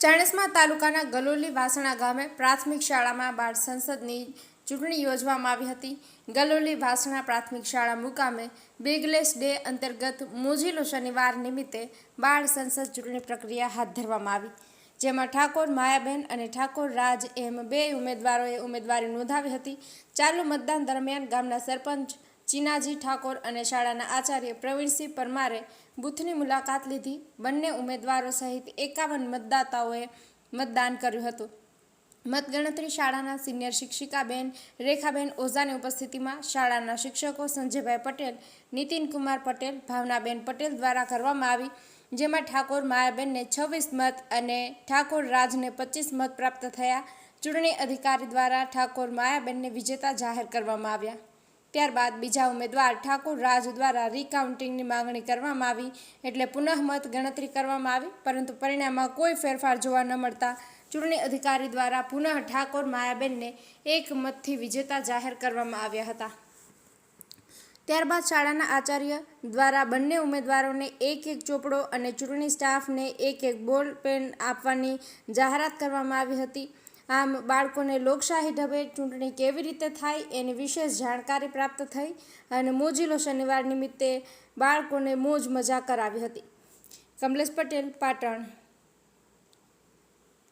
ચાણસ્મા તાલુકાના ગલોલી વાસણા ગામે પ્રાથમિક શાળામાં બાળ સંસદની ચૂંટણી યોજવામાં આવી હતી. ગલોલી વાસણા પ્રાથમિક શાળા મુકામે બિગલેસ ડે અંતર્ગત મોજીલો શનિવાર નિમિત્તે બાળ સંસદ ચૂંટણી પ્રક્રિયા હાથ ધરવામાં આવી. જેમાં ઠાકોર માયાબેન અને ઠાકોર રાજ એમ બે ઉમેદવારોએ ઉમેદવારી નોંધાવી હતી. ચાલુ મતદાન દરમિયાન ગામના સરપંચ ચીનાજી ઠાકોર અને શાળાના આચાર્ય પ્રવીણસિંહ પરમારે બૂથની મુલાકાત લીધી. બંને ઉમેદવારો સહિત એકાવન મતદાતાઓએ મતદાન કર્યું હતું. મતગણતરી શાળાના સિનિયર શિક્ષિકાબેન રેખાબેન ઓઝાની ઉપસ્થિતિમાં શાળાના શિક્ષકો સંજયભાઈ પટેલ, નીતિનકુમાર પટેલ, ભાવનાબેન પટેલ દ્વારા કરવામાં આવી, જેમાં ઠાકોર માયાબેનને છવ્વીસ મત અને ઠાકોર રાજને પચીસ મત પ્રાપ્ત થયા. ચૂંટણી અધિકારી દ્વારા ઠાકોર માયાબેનને વિજેતા જાહેર કરવામાં આવ્યા. ત્યારબાદ બીજા ઉમેદવાર ઠાકોર રાજ દ્વારા રીકાઉન્ટિંગની માંગણી કરવામાં આવી એટલે પુનઃ મત ગણતરી કરવામાં આવી, પરંતુ પરિણામમાં કોઈ ફેરફાર જોવા ન મળતા ચૂંટણી અધિકારી દ્વારા પુનઃ ઠાકોર માયાબેનને એક મતથી વિજેતા જાહેર કરવામાં આવ્યા હતા. ત્યારબાદ શાળાના આચાર્ય દ્વારા બંને ઉમેદવારોને એક એક ચોપડો અને ચૂંટણી સ્ટાફને એક એક બોલ, પેન આપવાની જાહેરાત કરવામાં આવી હતી. આમ બાળકોને લોકશાહી ઢબે ચૂંટણી કેવી રીતે થાય એની વિશેષ જાણકારી પ્રાપ્ત થઈ અને મોજીલો શનિવાર નિમિત્તે બાળકોને મોજ મજા કરાવી હતી. કમલેશ પટેલ, પાટણ.